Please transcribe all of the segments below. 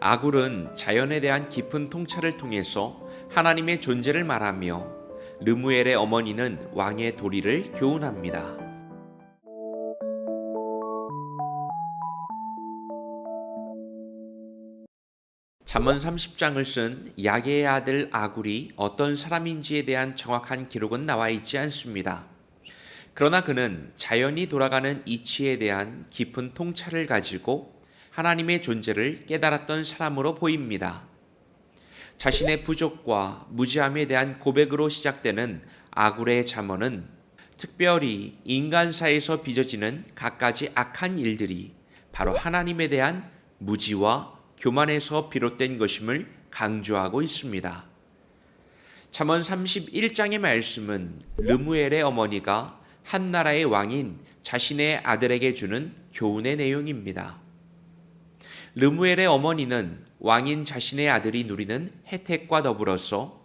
아굴은 자연에 대한 깊은 통찰을 통해서 하나님의 존재를 말하며 르무엘의 어머니는 왕의 도리를 교훈합니다. 잠언 30장을 쓴 야게의 아들 아굴이 어떤 사람인지에 대한 정확한 기록은 나와 있지 않습니다. 그러나 그는 자연이 돌아가는 이치에 대한 깊은 통찰을 가지고 하나님의 존재를 깨달았던 사람으로 보입니다. 자신의 부족과 무지함에 대한 고백으로 시작되는 아굴의 잠언은 특별히 인간사에서 빚어지는 갖가지 악한 일들이 바로 하나님에 대한 무지와 교만에서 비롯된 것임을 강조하고 있습니다. 잠언 31장의 말씀은 르무엘의 어머니가 한 나라의 왕인 자신의 아들에게 주는 교훈의 내용입니다. 르무엘의 어머니는 왕인 자신의 아들이 누리는 혜택과 더불어서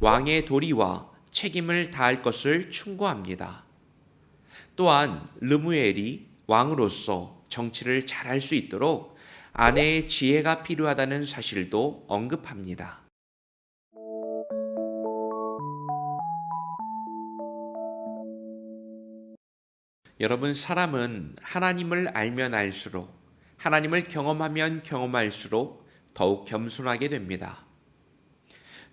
왕의 도리와 책임을 다할 것을 충고합니다. 또한 르무엘이 왕으로서 정치를 잘할 수 있도록 아내의 지혜가 필요하다는 사실도 언급합니다. 여러분, 사람은 하나님을 알면 알수록, 하나님을 경험하면 경험할수록 더욱 겸손하게 됩니다.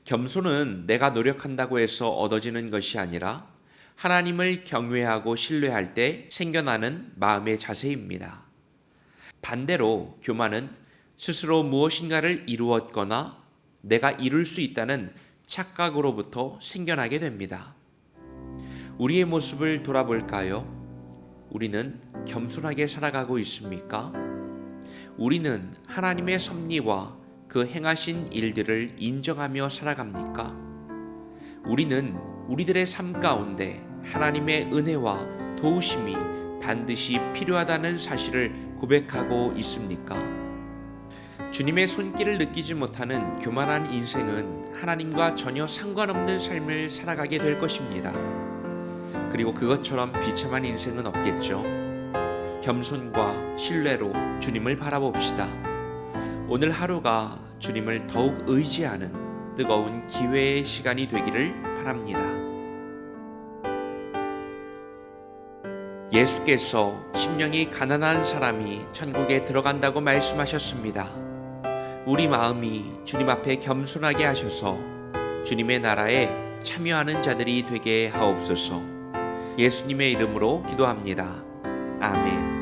겸손은 내가 노력한다고 해서 얻어지는 것이 아니라 하나님을 경외하고 신뢰할 때 생겨나는 마음의 자세입니다. 반대로 교만은 스스로 무엇인가를 이루었거나 내가 이룰 수 있다는 착각으로부터 생겨나게 됩니다. 우리의 모습을 돌아볼까요? 우리는 겸손하게 살아가고 있습니까? 우리는 하나님의 섭리와 그 행하신 일들을 인정하며 살아갑니까? 우리는 우리들의 삶 가운데 하나님의 은혜와 도우심이 반드시 필요하다는 사실을 고백하고 있습니까? 주님의 손길을 느끼지 못하는 교만한 인생은 하나님과 전혀 상관없는 삶을 살아가게 될 것입니다. 그리고 그것처럼 비참한 인생은 없겠죠. 겸손과 신뢰로 주님을 바라봅시다. 오늘 하루가 주님을 더욱 의지하는 뜨거운 기회의 시간이 되기를 바랍니다. 예수께서 심령이 가난한 사람이 천국에 들어간다고 말씀하셨습니다. 우리 마음이 주님 앞에 겸손하게 하셔서 주님의 나라에 참여하는 자들이 되게 하옵소서. 예수님의 이름으로 기도합니다. 아멘.